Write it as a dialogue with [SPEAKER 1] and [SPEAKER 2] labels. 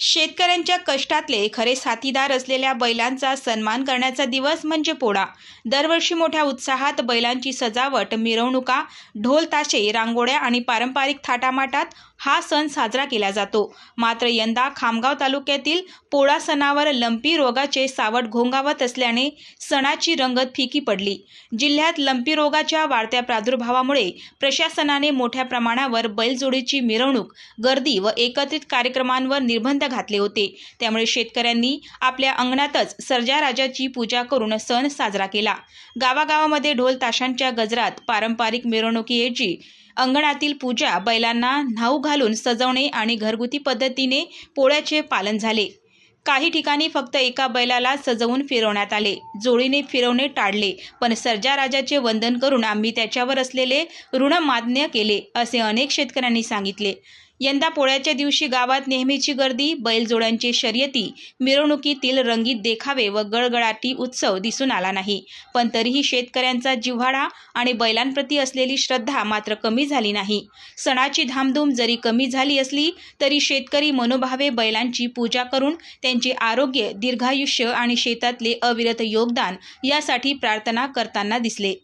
[SPEAKER 1] शेतकऱ्यांच्या कष्टातले खरे साथीदार असलेल्या बैलांचा सन्मान करण्याचा दिवस म्हणजे पोळा. दरवर्षी मोठ्या उत्साहात बैलांची सजावट मिरवणुका ढोल ताशे रांगोळ्या आणि पारंपरिक थाटामाटात हा सण साजरा केला जातो. मात्र यंदा खामगाव तालुक्यातील पोळा सणावर लंपी रोगाचे सावट घोंगावत असल्याने सणाची रंगत फिकी पडली. जिल्ह्यात लंपी रोगाच्या वाढत्या प्रादुर्भावामुळे प्रशासनाने मोठ्या प्रमाणावर बैलजोडीची मिरवणूक गर्दी व एकत्रित कार्यक्रमांवर निर्बंध घातले होते. त्यामुळे शेतकऱ्यांनी आपल्या अंगणातच सर्जा राजाची पूजा करून सण साजरा केला. गावागावामध्ये ढोल ताशांच्या गजरात पारंपरिक मिरवणुकीऐवजी अंगणातील पूजा बैलांना न्हाऊ घालून सजवणे आणि घरगुती पद्धतीने पोळ्याचे पालन झाले. काही ठिकाणी फक्त एका बैलाला सजवून फिरवण्यात आले. जोडीने फिरवणे टाळले पण सर्जा राजाचे वंदन करून आम्ही त्याच्यावर असलेले ऋण मान्य केले असे अनेक शेतकऱ्यांनी सांगितले. यंदा पोळ्याच्या दिवशी गावात नेहमीची गर्दी बैलजोड्यांची शर्यती मिरवणुकीतील रंगीत देखावे व गळगळाटी उत्सव दिसून आला नाही. पण तरीही शेतकऱ्यांचा जिव्हाळा आणि बैलांप्रती असलेली श्रद्धा मात्र कमी झाली नाही. सणाची धामधूम जरी कमी झाली असली तरी शेतकरी मनोभावे बैलांची पूजा करून त्यांचे आरोग्य दीर्घायुष्य आणि शेतातले अविरत योगदान यासाठी प्रार्थना करताना दिसले.